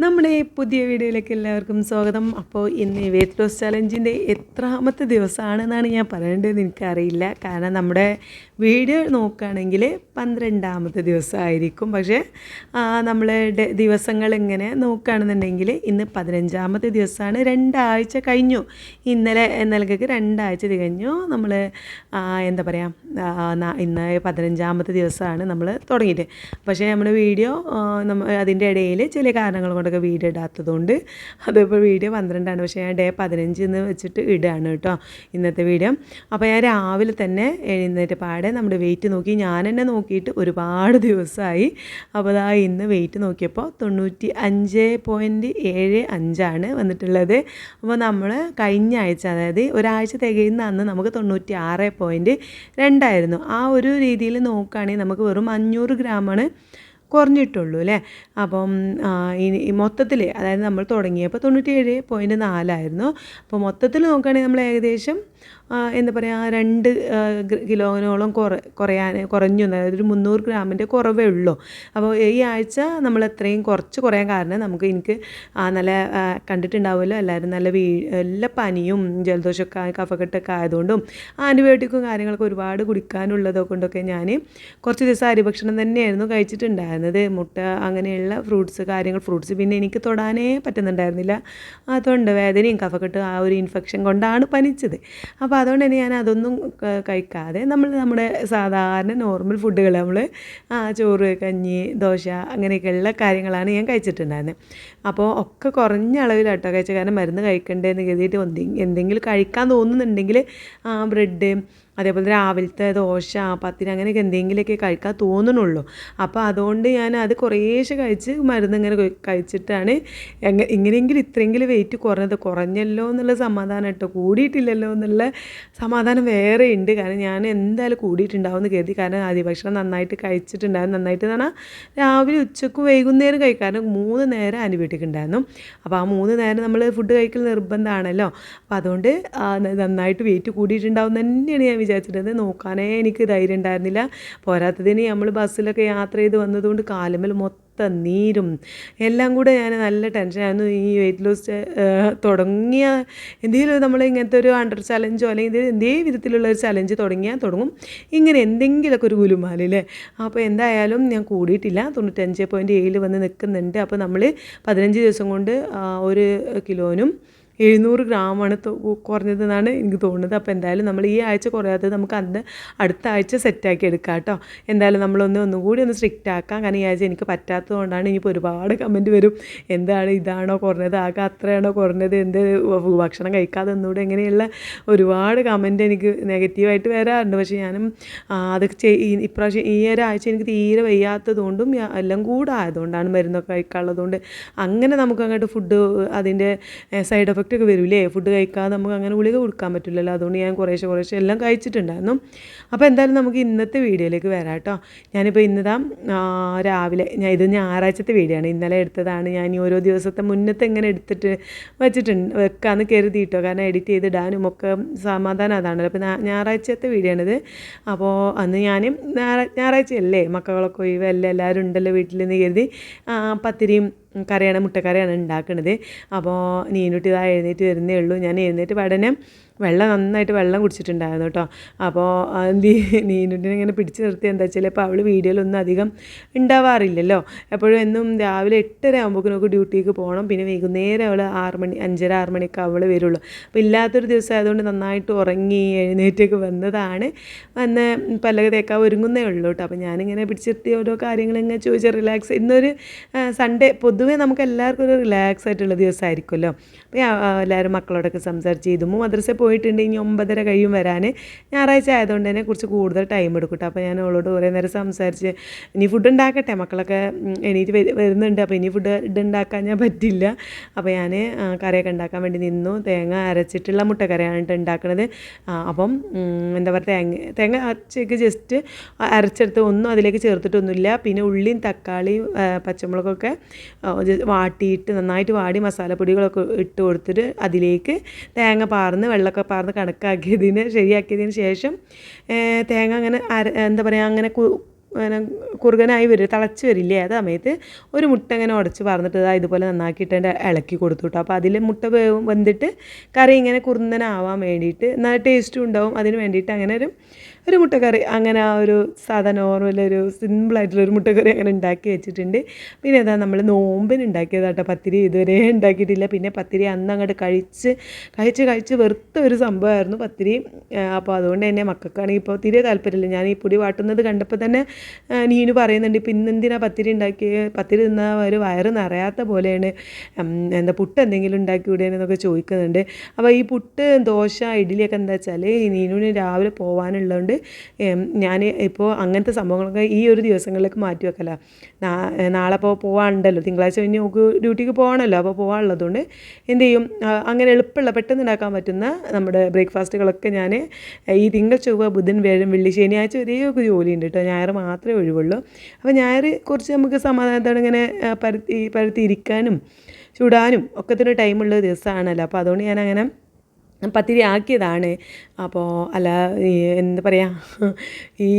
നമ്മുടെ പുതിയ വീഡിയോയിലേക്ക് എല്ലാവർക്കും സ്വാഗതം. അപ്പോൾ ഇന്ന് വെയിറ്റ് ലോസ് ചലഞ്ചിന്റെ എത്രാമത്തെ ദിവസമാണെന്നാണ് ഞാൻ പറയേണ്ടത്. എനിക്കറിയില്ല. കാരണം നമ്മുടെ വീഡിയോ നോക്കുകയാണെങ്കിൽ പന്ത്രണ്ടാമത്തെ ദിവസമായിരിക്കും. പക്ഷേ നമ്മൾ ദിവസങ്ങൾ എങ്ങനെ നോക്കുകയാണെന്നുണ്ടെങ്കിൽ ഇന്ന് പതിനഞ്ചാമത്തെ ദിവസമാണ്. രണ്ടാഴ്ച കഴിഞ്ഞു. ഇന്നലെ നൽകക്ക് രണ്ടാഴ്ച തികഞ്ഞു. നമ്മൾ എന്താ പറയുക ഇന്ന് പതിനഞ്ചാമത്തെ ദിവസമാണ് നമ്മൾ തുടങ്ങിയിട്ട്. പക്ഷേ നമ്മുടെ വീഡിയോ അതിന്റെ ഇടയിൽ ചില കാരണങ്ങൾ കൊണ്ടൊക്കെ വീഡിയോ ഇടാത്തതുകൊണ്ട് അതിപ്പോൾ വീഡിയോ പന്ത്രണ്ടാണ്. പക്ഷേ ഞാൻ ഡേ പതിനഞ്ച് എന്ന് വെച്ചിട്ട് ഇടുകയാണ് കേട്ടോ ഇന്നത്തെ വീഡിയോ. അപ്പോൾ ഞാൻ രാവിലെ തന്നെ എഴുന്നേറ്റ് പാടെ നമ്മുടെ വെയിറ്റ് നോക്കി. ഞാൻ തന്നെ നോക്കിയിട്ട് ഒരുപാട് ദിവസമായി. അപ്പോൾ അതാ ഇന്ന് വെയിറ്റ് നോക്കിയപ്പോൾ തൊണ്ണൂറ്റി അഞ്ച് പോയിന്റ് ഏഴ് അഞ്ചാണ് വന്നിട്ടുള്ളത്. അപ്പോൾ നമ്മൾ കഴിഞ്ഞ ആഴ്ച അതായത് ഒരാഴ്ച തികയുന്ന അന്ന് നമുക്ക് തൊണ്ണൂറ്റി ആറ് പോയിന്റ് രണ്ടായിരുന്നു. ആ ഒരു രീതിയിൽ നോക്കുകയാണെങ്കിൽ നമുക്ക് വെറും അഞ്ഞൂറ് ഗ്രാമാണ് കുറഞ്ഞിട്ടുള്ളൂ അല്ലേ? അപ്പം ഇനി മൊത്തത്തിൽ അതായത് നമ്മൾ തുടങ്ങിയപ്പോൾ തൊണ്ണൂറ്റിയേഴ് പോയിന്റ് നാലായിരുന്നു അപ്പോൾ മൊത്തത്തിൽ നോക്കുകയാണെങ്കിൽ നമ്മൾ ഏകദേശം എന്താ പറയുക രണ്ട് കിലോനോളം കുറ കുറയാൻ കുറഞ്ഞു. ഒരു മുന്നൂറ് ഗ്രാമിന്റെ കുറവേ ഉള്ളൂ. അപ്പോൾ ഈ ആഴ്ച നമ്മൾ എത്രയും കുറച്ച് കുറയാൻ കാരണം നമുക്ക് എനിക്ക് നല്ല കണ്ടിട്ടുണ്ടാവുമല്ലോ. എല്ലാവരും നല്ല വീ എല്ലാ പനിയും ജലദോഷമൊക്കെ കഫക്കെട്ടൊക്കെ ആയതുകൊണ്ടും ആന്റിബയോട്ടിക്കും കാര്യങ്ങളൊക്കെ ഒരുപാട് കുടിക്കാനുള്ളതൊക്കെ കൊണ്ടൊക്കെ ഞാൻ കുറച്ച് ദിവസം അരിഭക്ഷണം തന്നെയായിരുന്നു കഴിച്ചിട്ടുണ്ടായിരുന്നത്. മുട്ട അങ്ങനെയുള്ള ഫ്രൂട്ട്സ് കാര്യങ്ങൾ ഫ്രൂട്ട്സ് പിന്നെ എനിക്ക് തൊടാനേ പറ്റുന്നുണ്ടായിരുന്നില്ല. അതുകൊണ്ട് വേദനയും കഫക്കെട്ട് ആ ഒരു ഇൻഫെക്ഷൻ കൊണ്ടാണ് പനിച്ചത്. അപ്പോൾ അതുകൊണ്ട് തന്നെ ഞാൻ അതൊന്നും കഴിക്കാതെ നമ്മൾ നമ്മുടെ സാധാരണ നോർമൽ ഫുഡുകൾ നമ്മൾ ചോറ് കഞ്ഞി ദോശ അങ്ങനെയൊക്കെയുള്ള കാര്യങ്ങളാണ് ഞാൻ കഴിച്ചിട്ടുണ്ടായിരുന്നത് അപ്പോൾ ഒക്കെ കുറഞ്ഞ അളവിലാട്ടോ കഴിച്ചത് കാരണം മരുന്ന് കഴിക്കണ്ടേന്ന് കരുതിയിട്ട് എന്തെങ്കിലും കഴിക്കാൻ തോന്നുന്നുണ്ടെങ്കിൽ ബ്രെഡ് അതേപോലെ രാവിലത്തെ ദോശ പത്തിന് അങ്ങനെയൊക്കെ എന്തെങ്കിലുമൊക്കെ കഴിക്കാൻ തോന്നണുള്ളൂ അപ്പോൾ അതുകൊണ്ട് ഞാൻ അത് കുറേശ്ശെ കഴിച്ച് മരുന്ന് ഇങ്ങനെ കഴിച്ചിട്ടാണ് ഇങ്ങനെയെങ്കിലും ഇത്രയെങ്കിലും വെയിറ്റ് കുറഞ്ഞത്. കുറഞ്ഞല്ലോ എന്നുള്ള സമാധാനം കേട്ടോ കൂടിയിട്ടില്ലല്ലോ എന്നുള്ള സമാധാനം വേറെ ഉണ്ട്. കാരണം ഞാൻ എന്തായാലും കൂടിയിട്ടുണ്ടാവും എന്ന് കരുതി. കാരണം ആദ്യ ഭക്ഷണം നന്നായിട്ട് കഴിച്ചിട്ടുണ്ടായിരുന്നു. നന്നായിട്ട് എന്ന് പറഞ്ഞാൽ രാവിലെ ഉച്ചക്കും വൈകുന്നേരം കഴിക്കാൻ മൂന്ന് നേരം ആന്റിബയോട്ടിക് ഉണ്ടായിരുന്നു. അപ്പോൾ ആ മൂന്ന് നേരം നമ്മൾ ഫുഡ് കഴിക്കൽ നിർബന്ധമാണല്ലോ. അപ്പോൾ അതുകൊണ്ട് നന്നായിട്ട് വെയിറ്റ് കൂടിയിട്ടുണ്ടാവും തന്നെയാണ് ഞാൻ വിചാരിച്ചിട്ടത് നോക്കാനേ എനിക്ക് ധൈര്യം ഉണ്ടായിരുന്നില്ല. പോരാത്തതിന് നമ്മൾ ബസ്സിലൊക്കെ യാത്ര ചെയ്ത് വന്നതുകൊണ്ട് കാലുമ്മൽ മൊത്തം നീരും. എല്ലാം കൂടെ ഞാൻ നല്ല ടെൻഷനായിരുന്നു ഈ വെയിറ്റ് ലോസ് തുടങ്ങിയ എന്തെങ്കിലും നമ്മൾ ഇങ്ങനത്തെ ഒരു അണ്ടർ ചലഞ്ചോ അല്ലെങ്കിൽ എന്തേ വിധത്തിലുള്ള ഒരു ചലഞ്ച് തുടങ്ങിയാൽ തുടങ്ങും. ഇങ്ങനെ എന്തെങ്കിലുമൊക്കെ ഒരു ഗുലുമാലല്ലേ അപ്പോൾ എന്തായാലും ഞാൻ കൂടിയിട്ടില്ല. തൊണ്ണൂറ്റഞ്ച് പോയിന്റ് ഏഴിൽ വന്ന് നിൽക്കുന്നുണ്ട്. അപ്പോൾ നമ്മൾ പതിനഞ്ച് ദിവസം കൊണ്ട് ഒരു കിലോനും എഴുന്നൂറ് ഗ്രാമാണ് കുറഞ്ഞതെന്നാണ് എനിക്ക് തോന്നുന്നത്. അപ്പോൾ എന്തായാലും നമ്മൾ ഈ ആഴ്ച കുറയാതെ നമുക്ക് അന്ന് അടുത്ത ആഴ്ച സെറ്റാക്കി എടുക്കാം കേട്ടോ. എന്തായാലും നമ്മളൊന്ന് ഒന്നും കൂടി ഒന്ന് സ്ട്രിക്റ്റ് ആക്കാം. കാരണം ഈ ആഴ്ച എനിക്ക് പറ്റാത്തത് കൊണ്ടാണ് ഇനിയിപ്പോൾ ഒരുപാട് കമന്റ് വരും. എന്താണ് ഇതാണോ കുറഞ്ഞത്? ആകെ അത്രയാണോ കുറഞ്ഞത്? എന്ത് ഭക്ഷണം കഴിക്കാതെ ഒന്നുകൂടെ എങ്ങനെയുള്ള ഒരുപാട് കമന്റ് എനിക്ക് നെഗറ്റീവായിട്ട് വരാറുണ്ട്. പക്ഷേ ഞാനും അതൊക്കെ ഇപ്രാവശ്യം ഈ ഒരാഴ്ച എനിക്ക് തീരെ വയ്യാത്തതുകൊണ്ടും എല്ലാം കൂടെ ആയതുകൊണ്ടാണ് മരുന്നൊക്കെ കഴിക്കാനുള്ളതുകൊണ്ട് അങ്ങനെ നമുക്ക് അങ്ങോട്ട് ഫുഡ് അതിന്റെ സൈഡ് എഫക്റ്റ് ഒക്കെ വരില്ലേ? ഫുഡ് കഴിക്കാതെ നമുക്ക് അങ്ങനെ ഗുളിക കൊടുക്കാൻ പറ്റില്ലല്ലോ. അതുകൊണ്ട് ഞാൻ കുറേശ്ശെ കുറേശ്ശെ എല്ലാം കഴിച്ചിട്ടുണ്ടായിരുന്നു. അപ്പോൾ എന്തായാലും നമുക്ക് ഇന്നത്തെ വീഡിയോയിലേക്ക് വരാം കേട്ടോ. ഞാനിപ്പോൾ ഇന്നതാ രാവിലെ ഞാൻ ഇത് ഞായറാഴ്ചത്തെ വീഡിയോ ആണ്. ഇന്നലെ എടുത്തതാണ്. ഞാൻ ഈ ഓരോ ദിവസത്തെ മുന്നത്തെ എങ്ങനെ എടുത്തിട്ട് വെച്ചിട്ടുണ്ട് വെക്കാമെന്ന് കരുതിയിട്ടോ. കാരണം എഡിറ്റ് ചെയ്തിടാനും ഒക്കെ സമാധാനം അതാണല്ലോ. അപ്പോൾ ഞായറാഴ്ചത്തെ വീഡിയോ ആണിത്. അപ്പോൾ അന്ന് ഞാൻ ഞായറാഴ്ചയല്ലേ മക്കളൊക്കെ ഒഴിവല്ലേ? എല്ലാവരും ഉണ്ടല്ലോ വീട്ടിൽ നിന്ന് കരുതി പത്തിരിയും കറിയാണ് മുട്ടക്കറിയാണ് ഉണ്ടാക്കുന്നത് അപ്പോൾ നീനുട്ടി ഇതാ എഴുന്നേറ്റ് വരുന്നേ ഉള്ളൂ. ഞാൻ എഴുന്നേറ്റ് പഠനം വെള്ളം നന്നായിട്ട് വെള്ളം കുടിച്ചിട്ടുണ്ടായിരുന്നു കേട്ടോ. അപ്പോൾ നീനുട്ടിനെ ഇങ്ങനെ പിടിച്ച് നിർത്തി എന്താ വെച്ചാൽ ഇപ്പോൾ അവൾ വീഡിയോയിലൊന്നും അധികം ഉണ്ടാവാറില്ലല്ലോ. എപ്പോഴും എന്നും രാവിലെ എട്ടര ആകുമ്പോഴേക്കും ഡ്യൂട്ടിക്ക് പോകണം പിന്നെ വൈകുന്നേരം അവൾ ആറ് മണി അഞ്ചര ആറ് മണിയൊക്കെ അവൾ വരുള്ളൂ. അപ്പോൾ ഇല്ലാത്തൊരു ദിവസം ആയതുകൊണ്ട് നന്നായിട്ട് ഉറങ്ങി എഴുന്നേറ്റൊക്കെ വന്നതാണ്. വന്ന് പല്ലക തേക്കാൻ ഒരുങ്ങുന്നേ ഉള്ളൂ കേട്ടോ. അപ്പോൾ ഞാനിങ്ങനെ പിടിച്ചിരുത്തി ഓരോ കാര്യങ്ങളിങ്ങനെ ചോദിച്ച റിലാക്സ് ഇന്നൊരു സൺഡേ പൊതുവേ നമുക്ക് എല്ലാവർക്കും ഒരു റിലാക്സ് ആയിട്ടുള്ള ദിവസമായിരിക്കുമല്ലോ. അപ്പോൾ എല്ലാവരും മക്കളോടൊക്കെ സംസാരിച്ച് ഇതും മദ്രസയിൽ പോയിട്ടുണ്ട് ഇനി ഒമ്പതര കഴിയും വരാൻ ഞായറാഴ്ച ആയതുകൊണ്ട് തന്നെ കുറച്ച് കൂടുതൽ ടൈം എടുക്കട്ടെ അപ്പോൾ ഞാൻ അവളോട് കുറേ നേരം സംസാരിച്ച് ഇനി ഫുഡ് ഉണ്ടാക്കട്ടെ? മക്കളൊക്കെ എണീറ്റ് വരുന്നുണ്ട്. അപ്പോൾ ഇനി ഫുഡ് ഉണ്ടാക്കാൻ ഞാൻ പറ്റില്ല. അപ്പോൾ ഞാൻ കറിയൊക്കെ ഉണ്ടാക്കാൻ വേണ്ടി നിന്നു. തേങ്ങ അരച്ചിട്ടുള്ള മുട്ടക്കറിയാണ് കേട്ടോ ഉണ്ടാക്കുന്നത് അപ്പം എന്താ പറയുക തേങ്ങ തേങ്ങ അരച്ചേക്ക് ജസ്റ്റ് അരച്ചെടുത്ത് ഒന്നും അതിലേക്ക് ചേർത്തിട്ടൊന്നുമില്ല. പിന്നെ ഉള്ളിയും തക്കാളിയും പച്ചമുളകൊക്കെ വാട്ടിയിട്ട് നന്നായിട്ട് വാടി മസാലപ്പൊടികളൊക്കെ ഇട്ട് കൊടുത്തിട്ട് അതിലേക്ക് തേങ്ങ പാർന്ന് വെള്ളമൊക്കെ പാർന്ന് കണക്കാക്കിയതിന് ശരിയാക്കിയതിന് ശേഷം തേങ്ങ അങ്ങനെ അര എന്താ പറയുക അങ്ങനെ കുറുകനായി വരും തിളച്ച് വരില്ലേ ആ സമയത്ത് ഒരു മുട്ട ഇങ്ങനെ ഉടച്ച് പറഞ്ഞിട്ട് ഇതാ ഇതുപോലെ നന്നാക്കിയിട്ട് എന്റെ ഇളക്കി കൊടുത്തു കേട്ടോ. അപ്പോൾ അതിൽ മുട്ട വന്നിട്ട് കറി ഇങ്ങനെ കുറുന്നനാവാൻ വേണ്ടിയിട്ട് നല്ല ടേസ്റ്റും ഉണ്ടാവും. അതിന് വേണ്ടിയിട്ട് അങ്ങനെ ഒരു ഒരു മുട്ടക്കറി. അങ്ങനെ ആ ഒരു സാധാ നോർമലൊരു ഒരു സിമ്പിളായിട്ടുള്ള ഒരു മുട്ടക്കറി അങ്ങനെ ഉണ്ടാക്കി വെച്ചിട്ടുണ്ട്. പിന്നെ അതാ നമ്മൾ നോമ്പിന് ഉണ്ടാക്കിയതാട്ടോ പത്തിരി ഇതുവരെ ഉണ്ടാക്കിയിട്ടില്ല. പിന്നെ പത്തിരി അന്ന് അങ്ങോട്ട് കഴിച്ച് കഴിച്ച് കഴിച്ച് വെറുത്ത ഒരു സംഭവമായിരുന്നു പത്തിരി. അപ്പോൾ അതുകൊണ്ട് തന്നെ മക്കൾക്കാണെങ്കിൽ ഇപ്പോൾ തീരെ താല്പര്യമില്ല. ഞാൻ ഈ പൊടി വാട്ടുന്നത് കണ്ടപ്പോൾ തന്നെ നീനു പറയുന്നുണ്ട് ഇപ്പം ഇന്നെന്തിനാ പത്തിരി ഉണ്ടാക്കിയത് പത്തിരി തിന്നാൽ ഒരു വയറ് നിറയാത്ത പോലെയാണ്. എന്താ പുട്ട് എന്തെങ്കിലും ഉണ്ടാക്കി വിടുകയെന്നൊക്കെ ചോദിക്കുന്നുണ്ട്. അപ്പോൾ ഈ പുട്ട് ദോശ ഇഡ്ഡലിയൊക്കെ എന്താ വെച്ചാൽ നീനുവിന് രാവിലെ പോകാനുള്ളതുകൊണ്ട് ഞാൻ ഇപ്പോൾ അങ്ങനത്തെ സംഭവങ്ങളൊക്കെ ഈ ഒരു ദിവസങ്ങളിലേക്ക് മാറ്റി വെക്കല. നാളെ അപ്പോൾ പോകാനുണ്ടല്ലോ തിങ്കളാഴ്ച കഴിഞ്ഞ് നമുക്ക് ഡ്യൂട്ടിക്ക് പോകണമല്ലോ അപ്പോൾ പോകാനുള്ളതുകൊണ്ട് എന്ത് ചെയ്യും? അങ്ങനെ എളുപ്പമുള്ള പെട്ടെന്ന് ഉണ്ടാക്കാൻ പറ്റുന്ന നമ്മുടെ ബ്രേക്ക്ഫാസ്റ്റുകളൊക്കെ ഞാൻ ഈ തിങ്കൾ ചൊവ്വ ബുധൻ വ്യാഴം വെള്ളി ശനിയാഴ്ച ജോലി ഉണ്ട് കേട്ടോ. ഞായർ മാത്രമേ ഒഴിവുള്ളൂ. അപ്പോൾ ഞായർ കുറച്ച് നമുക്ക് സമാധാനത്തോടെ ഇങ്ങനെ പരത്തി പരത്തി ഇരിക്കാനും ചുടാനും ഒക്കത്തിന് ടൈമുള്ള ദിവസമാണല്ലോ. അപ്പോൾ അതുകൊണ്ട് ഞാൻ അങ്ങനെ പത്തിരി ആക്കിയതാണ് അപ്പോൾ അല്ല എന്താ പറയുക ഈ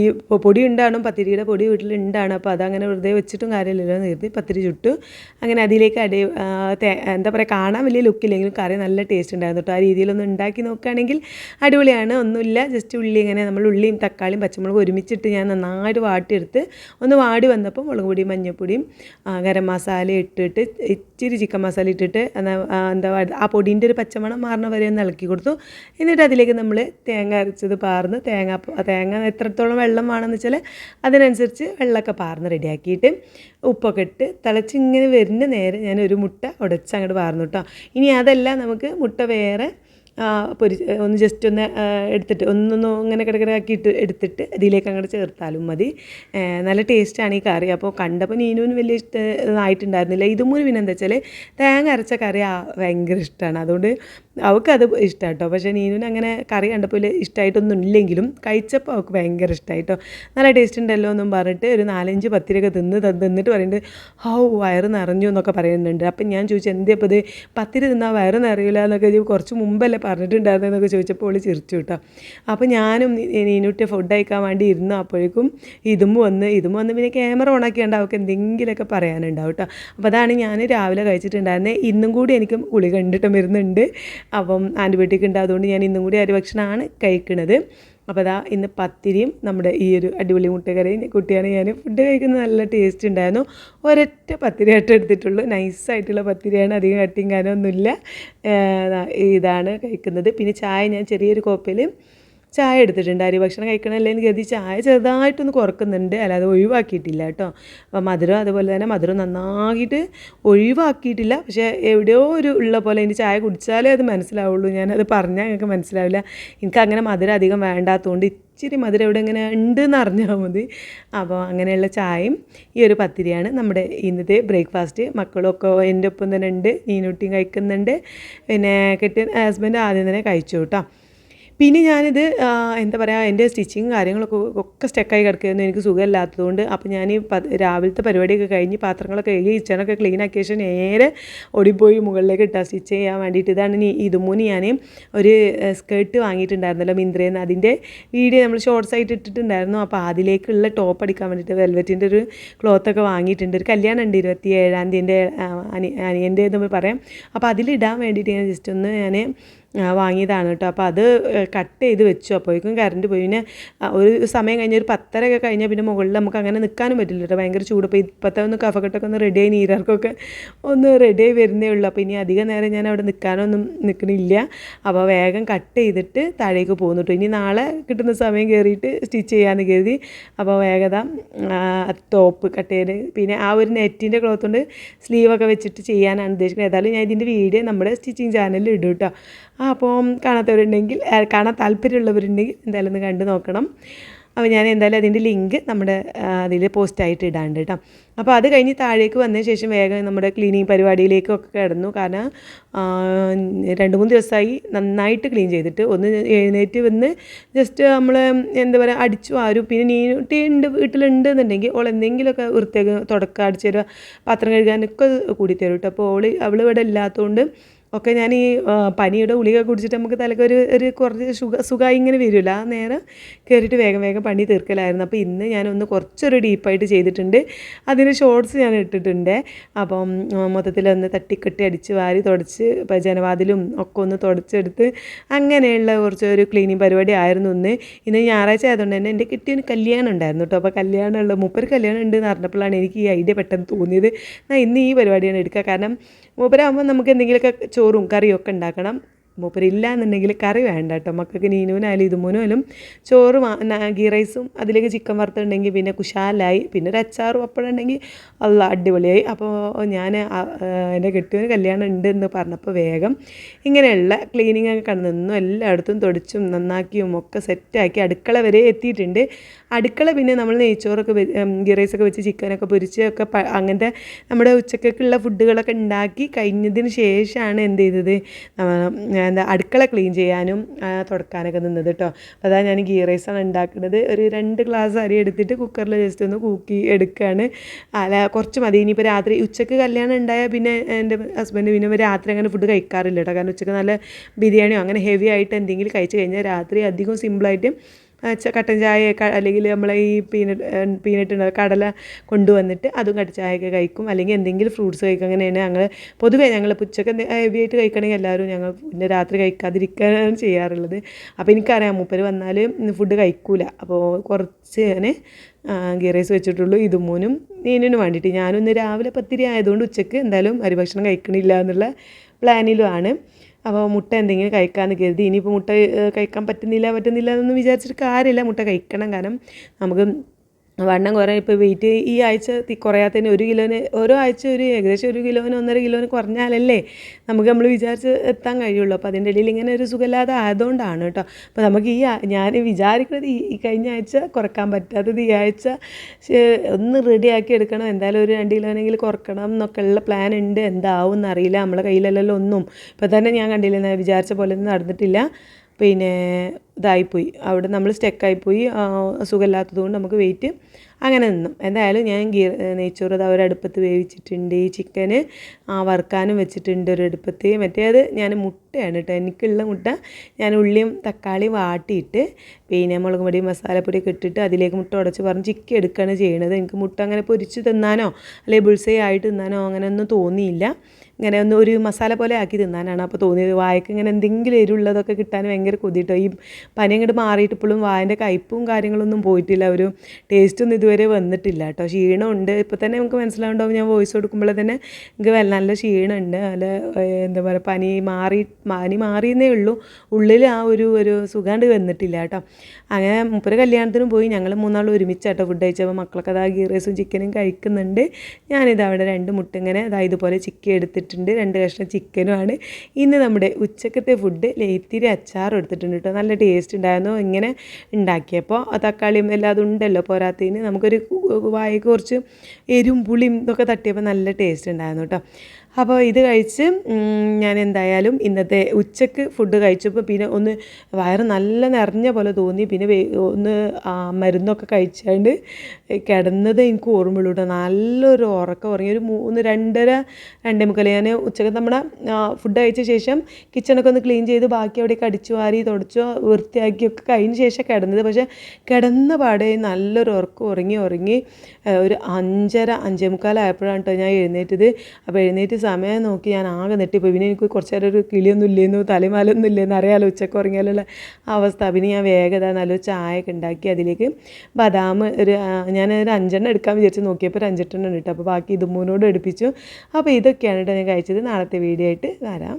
പൊടി ഉണ്ടാണ് പത്തിരിയുടെ പൊടി വീട്ടിലുണ്ടാണ് അപ്പോൾ അതങ്ങനെ വെറുതെ വെച്ചിട്ടും കാര്യമില്ലല്ലോ എന്ന് കരുതി പത്തിരി ചുട്ടു. അങ്ങനെ അതിലേക്ക് അടി എന്താ പറയുക കാണാൻ വലിയ ലുക്കില്ലെങ്കിലും കറി നല്ല ടേസ്റ്റ് ഉണ്ടായിരുന്നു കേട്ടോ ആ രീതിയിലൊന്ന് ഉണ്ടാക്കി നോക്കുകയാണെങ്കിൽ അടിപൊളിയാണ്. ഒന്നുമില്ല ജസ്റ്റ് ഉള്ളി ഇങ്ങനെ നമ്മൾ ഉള്ളിയും തക്കാളിയും പച്ചമുളകും ഒരുമിച്ചിട്ട് ഞാൻ നന്നായിട്ട് വാട്ടിയെടുത്ത് ഒന്ന് വാടി വന്നപ്പോൾ മുളക് പൊടിയും മഞ്ഞൾപ്പൊടിയും ഗരം മസാല ഇട്ടിട്ട് ഇച്ചിരി ചിക്കൻ മസാല ഇട്ടിട്ട് എന്താ ആ പൊടീന്റെ ഒരു പച്ചമണം മാറണ വരെ ഒന്ന് ഇളക്കി കൊടുത്തു. എന്നിട്ട് അതിലേക്ക് നമ്മൾ തേങ്ങ അരച്ചത് പാർന്ന് തേങ്ങ തേങ്ങ എത്രത്തോളം വെള്ളം വേണമെന്ന് വെച്ചാൽ അതിനനുസരിച്ച് വെള്ളമൊക്കെ പാർന്ന് റെഡിയാക്കിയിട്ട് ഉപ്പൊക്കെ ഇട്ട് തിളച്ചിങ്ങനെ വരുന്ന നേരെ ഞാൻ ഒരു മുട്ട ഉടച്ച് അങ്ങോട്ട് പാർന്നു കേട്ടോ ഇനി അതല്ല നമുക്ക് മുട്ട വേറെ പൊരി ഒന്ന് ജസ്റ്റ് ഒന്ന് എടുത്തിട്ട് ഒന്നൊന്ന് ഇങ്ങനെ കിടക്കിടക്കിയിട്ട് എടുത്തിട്ട് അതിലേക്ക് അങ്ങോട്ട് ചേർത്താലും മതി. നല്ല ടേസ്റ്റാണ് ഈ കറി. അപ്പോൾ കണ്ടപ്പോൾ നീനുവിന് വലിയ ഇഷ്ടം ആയിട്ടുണ്ടായിരുന്നില്ല ഇതുമൂന്ന് പിന്നെ എന്താ വെച്ചാൽ തേങ്ങ അരച്ച കറി ഭയങ്കര ഇഷ്ടമാണ് അതുകൊണ്ട് അവൾക്കത് ഇഷ്ടമാണ് കേട്ടോ പക്ഷേ നീനുവിന് അങ്ങനെ കറി കണ്ടപ്പോൾ ഇഷ്ടമായിട്ടൊന്നും ഇല്ലെങ്കിലും കഴിച്ചപ്പോൾ അവൾക്ക് ഭയങ്കര ഇഷ്ടമായിട്ടോ നല്ല ടേസ്റ്റ് ഉണ്ടല്ലോ എന്നും പറഞ്ഞിട്ട് ഒരു നാലഞ്ച് പത്തിരിയൊക്കെ തിന്ന് തിന്നിട്ട് പറയുന്നുണ്ട് ഹൗ വയറ് നിറഞ്ഞു എന്നൊക്കെ പറയുന്നുണ്ട്. അപ്പം ഞാൻ ചോദിച്ചു എന്തേ അപ്പോൾ ഇത്? പത്തിരി തിന്നാൽ വയറ് നിറയില്ല എന്നൊക്കെ ഇത് കുറച്ച് മുമ്പല്ലേ പറഞ്ഞിട്ടുണ്ടായിരുന്നതെന്നൊക്കെ ചോദിച്ചപ്പോൾ ഉള്ളി ചിരിച്ചു കേട്ടോ. അപ്പോൾ ഞാനും നീനുട്ടി ഫുഡ് അയക്കാൻ വേണ്ടി ഇരുന്നു അപ്പോഴേക്കും ഇതും വന്ന് ഇതും വന്ന് പിന്നെ ക്യാമറ ഓണാക്കിയാണ്ട് അവൾക്ക് എന്തെങ്കിലുമൊക്കെ പറയാനുണ്ടാവും കേട്ടോ. അപ്പോൾ അതാണ് ഞാൻ രാവിലെ കഴിച്ചിട്ടുണ്ടായിരുന്നത്. ഇന്നും കൂടി എനിക്ക് ഗുളി കണ്ടിട്ട് വരുന്നുണ്ട് അപ്പം ആന്റിബയോട്ടിക് ഉണ്ട്. അതുകൊണ്ട് ഞാൻ ഇന്നും കൂടി അരി ഭക്ഷണമാണ് കഴിക്കുന്നത് അപ്പോൾ അതാ ഇന്ന് പത്തിരിയും നമ്മുടെ ഈ ഒരു അടിപൊളി മുട്ടക്കറിയും കുട്ടിയാണ് ഞാൻ ഫുഡ് കഴിക്കുന്നത്. നല്ല ടേസ്റ്റ് ഉണ്ടായിരുന്നു. ഒരൊറ്റ പത്തിരിയായിട്ട് എടുത്തിട്ടുള്ളൂ. നൈസായിട്ടുള്ള പത്തിരിയാണ് അധികം കട്ടിങ്ങാനൊന്നുമില്ല ഇതാണ് കഴിക്കുന്നത്. പിന്നെ ചായ ഞാൻ ചെറിയൊരു കോപ്പയിൽ ചായ എടുത്തിട്ടുണ്ട്. അരി ഭക്ഷണം കഴിക്കണമല്ലേ എന്ന് കരുതി ചായ ചെറുതായിട്ടൊന്ന് കുറക്കുന്നുണ്ട്. അല്ലാതെ ഒഴിവാക്കിയിട്ടില്ല കേട്ടോ. അപ്പോൾ മധുരം അതുപോലെ തന്നെ മധുരം നന്നാക്കിയിട്ട് ഒഴിവാക്കിയിട്ടില്ല. പക്ഷേ എവിടെയോ ഒരു ഉള്ള പോലെ എനിക്ക് ചായ കുടിച്ചാലേ അത് മനസ്സിലാവുള്ളൂ. ഞാനത് പറഞ്ഞാൽ നിങ്ങൾക്ക് മനസ്സിലാവില്ല. എനിക്ക് അങ്ങനെ മധുരം അധികം വേണ്ടാത്തതുകൊണ്ട് ഇച്ചിരി മധുരം എവിടെ ഇങ്ങനെ ഉണ്ട് എന്ന് അറിഞ്ഞാൽ മതി. അപ്പോൾ അങ്ങനെയുള്ള ചായയും ഈ ഒരു പത്തിരിയാണ് നമ്മുടെ ഇന്നത്തെ ബ്രേക്ക്ഫാസ്റ്റ്. മക്കളൊക്കെ എന്റെ ഒപ്പം തന്നെ ഉണ്ട്. നീനൂട്ടിയും കഴിക്കുന്നുണ്ട്. പിന്നെ കെട്ടിയ ഹസ്ബൻഡ് ആദ്യം തന്നെ കഴിച്ചു കേട്ടോ. പിന്നെ ഞാനിത് എന്താ പറയുക എന്റെ സ്റ്റിച്ചിങ് കാര്യങ്ങളൊക്കെ ഒക്കെ സ്റ്റക്കായി കിടക്കുകയായിരുന്നു. എനിക്ക് സുഖമില്ലാത്തതുകൊണ്ട് അപ്പോൾ ഞാൻ രാവിലത്തെ പരിപാടിയൊക്കെ കഴിഞ്ഞ് പാത്രങ്ങളൊക്കെ കഴുകി കിച്ചണൊക്കെ ക്ലീൻ ആക്കിയ ശേഷം നേരെ ഓടിപ്പോയി മുകളിലേക്ക് ഇട്ടാ സ്റ്റിച്ച് ചെയ്യാൻ വേണ്ടിയിട്ട് ഇതാണ് ഇനി ഇതുമൂന്ന് ഞാൻ ഒരു സ്കേർട്ട് വാങ്ങിയിട്ടുണ്ടായിരുന്നല്ലോ മിന്ത്രയിൽ അതിന്റെ വീഡിയോ നമ്മൾ ഷോർട്സ് ആയിട്ട് ഇട്ടിട്ടുണ്ടായിരുന്നു. അപ്പോൾ അതിലേക്കുള്ള ടോപ്പ് അടിക്കാൻ വേണ്ടിയിട്ട് വെൽവെറ്റിന്റെ ഒരു ക്ലോത്തൊക്കെ വാങ്ങിയിട്ടുണ്ട്. ഒരു കല്യാണം ഉണ്ട് ഇരുപത്തി ഏഴാം തീയതിന്റെ അനി അനിയന്റെ എന്ന് പറയാം. അപ്പോൾ അതിലിടാൻ വേണ്ടിയിട്ട് ഞാൻ ജസ്റ്റ് ഒന്ന് ഞാൻ വാങ്ങിയതാണ് കേട്ടോ. അപ്പോൾ അത് കട്ട് ചെയ്ത് വെച്ചു. അപ്പോഴേക്കും കറണ്ട് പോയി. പിന്നെ ഒരു സമയം കഴിഞ്ഞ് ഒരു പത്തരയൊക്കെ കഴിഞ്ഞാൽ പിന്നെ മുകളിൽ നമുക്ക് അങ്ങനെ നിൽക്കാനും പറ്റില്ല കേട്ടോ. ഭയങ്കര ചൂട്. അപ്പോൾ ഇപ്പോഴത്തെ ഒന്ന് കഫക്കെട്ടൊക്കെ ഒന്ന് റെഡിയായി നീരാർക്കൊക്കെ ഒന്ന് റെഡിയായി വരുന്നേ ഉള്ളൂ. അപ്പോൾ ഇനി അധികം നേരം ഞാൻ അവിടെ നിൽക്കാനൊന്നും നിൽക്കണില്ല അപ്പോൾ വേഗം കട്ട് ചെയ്തിട്ട് താഴേക്ക് പോകുന്നു കേട്ടോ. ഇനി നാളെ കിട്ടുന്ന സമയം കയറിയിട്ട് സ്റ്റിച്ച് ചെയ്യാമെന്ന് കരുതി. അപ്പോൾ വേഗത ടോപ്പ് കട്ട് ചെയ്ത്. പിന്നെ ആ ഒരു നെറ്റിന്റെ ക്ലോത്ത് കൊണ്ട് സ്ലീവൊക്കെ വെച്ചിട്ട് ചെയ്യാനാണ് ഉദ്ദേശിക്കുന്നത്. ഏതായാലും ഞാൻ ഇതിന്റെ വീഡിയോ നമ്മുടെ സ്റ്റിച്ചിങ് ചാനലിൽ ഇടും കേട്ടോ. അപ്പോൾ കാണാത്തവരുണ്ടെങ്കിൽ കാണാൻ താല്പര്യമുള്ളവരുണ്ടെങ്കിൽ എന്തായാലും ഒന്ന് കണ്ടു നോക്കണം. അപ്പോൾ ഞാൻ എന്തായാലും അതിന്റെ ലിങ്ക് നമ്മുടെ അതിൽ പോസ്റ്റായിട്ട് ഇടാണ്ട് കേട്ടോ. അപ്പോൾ അത് കഴിഞ്ഞ് താഴേക്ക് വന്നതിന് ശേഷം വേഗം നമ്മുടെ ക്ലീനിങ് പരിപാടിയിലേക്കൊക്കെ കിടന്നു. കാരണം രണ്ട് മൂന്ന് ദിവസമായി നന്നായിട്ട് ക്ലീൻ ചെയ്തിട്ട് ഒന്ന് എഴുന്നേറ്റ് വന്ന് ജസ്റ്റ് നമ്മൾ എന്താ പറയുക അടിച്ചു ആരും പിന്നെ നീട്ടി ഉണ്ട് വീട്ടിലുണ്ട് എന്നുണ്ടെങ്കിൽ ഓൾ എന്തെങ്കിലുമൊക്കെ വൃത്തിയാക്കി തുടക്കം അടിച്ചു തരിക പാത്രം കഴുകാനൊക്കെ കൂടി തരും കേട്ടോ. അപ്പോൾ ഓൾ അവൾ ഇവിടെ ഇല്ലാത്തതുകൊണ്ട് ഒക്കെ ഞാൻ ഈ പനിയുടെ ഗുളിക കുടിച്ചിട്ട് നമുക്ക് തലക്ക് ഒരു ഒരു കുറച്ച് സുഖ സുഖമായി ഇങ്ങനെ വരില്ല. ആ നേരം കയറിയിട്ട് വേഗം വേഗം പണി തീർക്കലായിരുന്നു. അപ്പോൾ ഇന്ന് ഞാനൊന്ന് കുറച്ചൊരു ഡീപ്പായിട്ട് ചെയ്തിട്ടുണ്ട്. അതിന് ഷോർട്സ് ഞാൻ ഇട്ടിട്ടുണ്ട്. അപ്പം മൊത്തത്തിൽ ഒന്ന് തട്ടിക്കെട്ടി അടിച്ച് വാരി തുടച്ച് ഇപ്പം ജനവാതിലും ഒക്കെ ഒന്ന് തുടച്ചെടുത്ത് അങ്ങനെയുള്ള കുറച്ച് ഒരു ക്ലീനിങ് പരിപാടി ആയിരുന്നു ഇന്ന്. ഇന്ന് ഞായറാഴ്ച ആയതുകൊണ്ട് തന്നെ എന്റെ കിട്ടിയൊരു കല്യാണം ഉണ്ടായിരുന്നു കേട്ടോ. അപ്പോൾ കല്യാണമുള്ള മുപ്പൊരു കല്യാണം ഉണ്ട് എന്ന് അറിഞ്ഞപ്പോഴാണ് എനിക്ക് ഈ ഐഡിയ പെട്ടെന്ന് തോന്നിയത്. ഞാൻ ഇന്ന് ഈ പരിപാടിയാണ് എടുക്കുക. കാരണം മൂപ്പരാകുമ്പോൾ നമുക്ക് എന്തെങ്കിലുമൊക്കെ ചോറും കറിയും ഒക്കെ ഉണ്ടാക്കണം. മൂപ്പരില്ല എന്നുണ്ടെങ്കിൽ കറി വേണ്ട കേട്ടോ. മക്കൾക്ക് നീനുവിനായാലും ഇതുമൂനായാലും ചോറ് ഗീ റൈസും അതിലേക്ക് ചിക്കൻ വറുത്തുണ്ടെങ്കിൽ പിന്നെ കുശാലായി. പിന്നെ ഒരു അച്ചാറും അപ്പോഴുണ്ടെങ്കിൽ അല്ല അടിപൊളിയായി. അപ്പോൾ ഞാൻ എന്റെ കെട്ടിയവന് കല്യാണം ഉണ്ട് എന്ന് പറഞ്ഞപ്പോൾ വേഗം ഇങ്ങനെയുള്ള ക്ലീനിങ് ഒക്കെ കണ്ടു നിന്നു. എല്ലായിടത്തും തൊടിച്ചും നന്നാക്കിയും ഒക്കെ സെറ്റാക്കി അടുക്കള വരെ എത്തിയിട്ടുണ്ട്. അടുക്കള പിന്നെ നമ്മൾ നെയ്ച്ചോറൊക്കെ ഗീ റൈസൊക്കെ വെച്ച് ചിക്കനൊക്കെ പൊരിച്ച് ഒക്കെ അങ്ങനത്തെ നമ്മുടെ ഉച്ചക്കൊക്കെയുള്ള ഫുഡുകളൊക്കെ ഉണ്ടാക്കി കഴിഞ്ഞതിന് ശേഷമാണ് എന്ത് ചെയ്തത്? എന്താ അടുക്കള ക്ലീൻ ചെയ്യാനും തുടക്കാനൊക്കെ നിന്നത് കേട്ടോ അപ്പോൾ അതാ ഞാൻ ഗീ റൈസാണ് ഉണ്ടാക്കുന്നത്. ഒരു രണ്ട് ഗ്ലാസ് അരി എടുത്തിട്ട് കുക്കറിൽ ജസ്റ്റ് ഒന്ന് കൂക്കി എടുക്കുകയാണ് അല്ല കുറച്ച് മതി. ഇനിയിപ്പോൾ രാത്രി ഉച്ചയ്ക്ക് കല്യാണം ഉണ്ടായാൽ പിന്നെ എന്റെ ഹസ്ബൻഡ് പിന്നെ രാത്രി അങ്ങനെ ഫുഡ് കഴിക്കാറില്ല കേട്ടോ കാരണം ഉച്ചയ്ക്ക് നല്ല ബിരിയാണിയോ അങ്ങനെ ഹെവി ആയിട്ട് എന്തെങ്കിലും കഴിച്ച് കഴിഞ്ഞാൽ രാത്രി അധികം സിമ്പിളായിട്ട് കട്ടൻ ചായ അല്ലെങ്കിൽ നമ്മളെ ഈ പീനട്ട് പീനട്ട് കടല കൊണ്ടുവന്നിട്ട് അതും കട്ടൻ ചായയൊക്കെ കഴിക്കും. അല്ലെങ്കിൽ എന്തെങ്കിലും ഫ്രൂട്ട്സ് കഴിക്കും. അങ്ങനെയാണ് ഞങ്ങൾ പൊതുവേ ഞങ്ങൾ ഉച്ചയ്ക്ക് ഹെവി ആയിട്ട് കഴിക്കണമെങ്കിൽ എല്ലാവരും ഞങ്ങൾ പിന്നെ രാത്രി കഴിക്കാതിരിക്കാനാണ് ചെയ്യാറുള്ളത്. അപ്പോൾ എനിക്കറിയാം മൂപ്പര് വന്നാൽ ഫുഡ് കഴിക്കൂല. അപ്പോൾ കുറച്ച് ഞാൻ ഗീ റൈസ് വെച്ചിട്ടുള്ളൂ ഇതും മൂന്നും വേണ്ടിയിട്ട്. ഞാനൊന്ന് രാവിലെ പത്തിരി ആയതുകൊണ്ട് ഉച്ചയ്ക്ക് എന്തായാലും അരിഭക്ഷണം കഴിക്കണില്ല എന്നുള്ള പ്ലാനിലുമാണ് അപ്പോൾ മുട്ട എന്തെങ്കിലും കഴിക്കാമെന്ന് കരുതി. ഇനിയിപ്പോൾ മുട്ട കഴിക്കാൻ പറ്റുന്നില്ല പറ്റുന്നില്ല എന്നൊന്നും വിചാരിച്ചിട്ട് കാര്യമില്ല. മുട്ട കഴിക്കണം കാരണം നമുക്ക് വണ്ണം കുറേ ഇപ്പോൾ വെയിറ്റ് ഈ ആഴ്ച കുറയാത്തതിന് ഒരു കിലോന് ഓരോ ആഴ്ച ഒരു ഏകദേശം ഒരു കിലോന് ഒന്നര കിലോന് കുറഞ്ഞാലല്ലേ നമുക്ക് നമ്മൾ വിചാരിച്ച് എത്താൻ കഴിയുള്ളൂ. അപ്പോൾ അതിന്റെ ഇടയിൽ ഇങ്ങനെ ഒരു സുഖമില്ലാതെ ആയതുകൊണ്ടാണ് കേട്ടോ. അപ്പോൾ നമുക്ക് ഈ ഞാൻ വിചാരിക്കുന്നത് ഈ കഴിഞ്ഞ ആഴ്ച കുറയ്ക്കാൻ പറ്റാത്തത് ഈ ആഴ്ച ഒന്ന് റെഡിയാക്കി എടുക്കണം. എന്തായാലും ഒരു രണ്ട് കിലോനെങ്കിലും കുറക്കണം എന്നൊക്കെ ഉള്ള പ്ലാൻ ഉണ്ട്. എന്താവും എന്നറിയില്ല. നമ്മളെ കയ്യിലല്ലല്ലോ ഒന്നും. ഇപ്പോൾ തന്നെ ഞാൻ കണ്ടില്ല വിചാരിച്ച പോലെ ഒന്നും നടന്നിട്ടില്ല. പിന്നെ ഇതായിപ്പോയി. അവിടെ നമ്മൾ സ്റ്റക്കായിപ്പോയി സുഖമില്ലാത്തതുകൊണ്ട് നമുക്ക് വെയിറ്റ് അങ്ങനെ നിന്നും. എന്തായാലും ഞാൻ ഗീ നെയ്ച്ചോറ് അത് ഒരടുപ്പത്ത് വേവിച്ചിട്ടുണ്ട്. ഈ ചിക്കന് വറുക്കാനും വെച്ചിട്ടുണ്ട് ഒരടുപ്പത്ത്. മറ്റേത് ഞാൻ മുട്ടയാണ് കേട്ടോ. എനിക്കുള്ള മുട്ട ഞാൻ ഉള്ളിയും തക്കാളിയും വാട്ടിയിട്ട് പിന്നെ മുളക് പൊടി മസാലപ്പൊടിയൊക്കെ ഇട്ടിട്ട് അതിലേക്ക് മുട്ട ഉടച്ച് പറഞ്ഞ് ചിക്കി എടുക്കുകയാണ് ചെയ്യണത്. എനിക്ക് മുട്ട അങ്ങനെ പൊരിച്ച് തിന്നാനോ അല്ലെങ്കിൽ ബുൾസൈ ആയിട്ട് തിന്നാനോ അങ്ങനെയൊന്നും തോന്നിയില്ല. ഇങ്ങനെ ഒന്ന് ഒരു മസാല പോലെ ആക്കി തിന്നാനാണ് അപ്പോൾ തോന്നിയത്. വായക്ക് ഇങ്ങനെ എന്തെങ്കിലും എരിവുള്ളതൊക്കെ കിട്ടാൻ ഭയങ്കര കൊതിട്ടോ? ഈ പനി അങ്ങോട്ട് മാറിയിട്ട് ഇപ്പോഴും വായന്റെ കയ്പ്പും കാര്യങ്ങളൊന്നും പോയിട്ടില്ല. ഒരു ടേസ്റ്റൊന്നും ഇതുവരെ വന്നിട്ടില്ല കേട്ടോ. ക്ഷീണമുണ്ട്. ഇപ്പോൾ തന്നെ നമുക്ക് മനസ്സിലാവുണ്ടാവും. ഞാൻ വോയിസ് കൊടുക്കുമ്പോൾ തന്നെ എനിക്ക് നല്ല ക്ഷീണമുണ്ട്. നല്ല എന്താ പറയുക പനി മാറി പനി മാറിയെന്നേ ഉള്ളൂ. ഉള്ളിൽ ആ ഒരു ഒരു സുഖാണ്ട് വന്നിട്ടില്ല കേട്ടോ. അങ്ങനെ മുപ്പര് കല്യാണത്തിനും പോയി. ഞങ്ങൾ മൂന്നാളും ഒരുമിച്ചാട്ടോ ഫുഡ് കഴിച്ചപ്പോൾ മക്കളൊക്കെ അതാ ഗീ റൈസും ചിക്കനും കഴിക്കുന്നുണ്ട്. ഞാനിത് അവിടെ രണ്ട് മുട്ട ഇങ്ങനെ അതാ ഇതുപോലെ ചിക്കി എടുത്തിട്ടുണ്ട്. രണ്ട് കഷ്ണം ചിക്കനുമാണ് ഇന്ന് നമ്മുടെ ഉച്ചക്കത്തെ ഫുഡ് ലേത്തിരി അച്ചാർ എടുത്തിട്ടുണ്ട് കേട്ടോ നല്ല ടേസ്റ്റ് ഉണ്ടായിരുന്നു. ഇങ്ങനെ ഉണ്ടാക്കിയപ്പോൾ തക്കാളിയും എല്ലാം അതുണ്ടല്ലോ പോരാത്തതിന് നമുക്കൊരു വായക്ക് കുറച്ച് എരും പുളിയും ഇതൊക്കെ തട്ടിയപ്പോൾ നല്ല ടേസ്റ്റ് ഉണ്ടായിരുന്നു കേട്ടോ അപ്പോൾ ഇത് കഴിച്ച് ഞാൻ എന്തായാലും ഇന്നത്തെ ഉച്ചയ്ക്ക് ഫുഡ് കഴിച്ചപ്പോൾ പിന്നെ ഒന്ന് വയറ് നല്ല നിറഞ്ഞ പോലെ തോന്നി. പിന്നെ ഒന്ന് മരുന്നൊക്കെ കഴിച്ചാണ്ട് കിടന്നത് എനിക്ക് ഓർമ്മയുള്ളൂ കേട്ടോ നല്ലൊരു ഉറക്കം ഉറങ്ങി. ഒരു മൂന്ന് രണ്ടര രണ്ടേ മുക്കാൽ ഞാൻ ഉച്ചയ്ക്ക് നമ്മുടെ ഫുഡ് കഴിച്ച ശേഷം കിച്ചണൊക്കെ ഒന്ന് ക്ലീൻ ചെയ്ത് ബാക്കി അവിടെയൊക്കെ അടിച്ചു വാരി തുടച്ചോ വൃത്തിയാക്കിയൊക്കെ കഴിഞ്ഞ ശേഷം കിടന്നത്. പക്ഷേ കിടന്ന പാടെ നല്ലൊരു ഉറക്കം ഉറങ്ങി ഉറങ്ങി ഒരു അഞ്ചര അഞ്ചേ മുക്കാലായപ്പോഴാണ് കേട്ടോ ഞാൻ എഴുന്നേറ്റത്. അപ്പോൾ എഴുന്നേറ്റ് സമയം നോക്കി ഞാൻ ആകെ നെട്ടിപ്പോയി പിന്നെ എനിക്ക് കുറച്ച് നേരം ഒരു കിളിയൊന്നും ഇല്ലേന്നു തലമാലൊന്നും ഇല്ലെന്ന് അറിയാമല്ലോ ഉച്ചയ്ക്ക് ഉറങ്ങിയാലുള്ള അവസ്ഥ. പിന്നെ ഞാൻ വേഗത നല്ല ചായ ഒക്കെ ഉണ്ടാക്കി അതിലേക്ക് ബദാം ഒരു ഞാൻ ഒരു അഞ്ചെണ്ണം എടുക്കാൻ വിചാരിച്ച് നോക്കിയപ്പോൾ ഒരു അഞ്ചെട്ടെണ്ണം കേട്ടോ. അപ്പോൾ ബാക്കി ഇത് മൂന്നോട് എടുപ്പിച്ചു. അപ്പോൾ ഇതൊക്കെയാണ് കേട്ടോ ഞാൻ കഴിച്ചത്. നാളത്തെ വീഡിയോ ആയിട്ട് വരാം.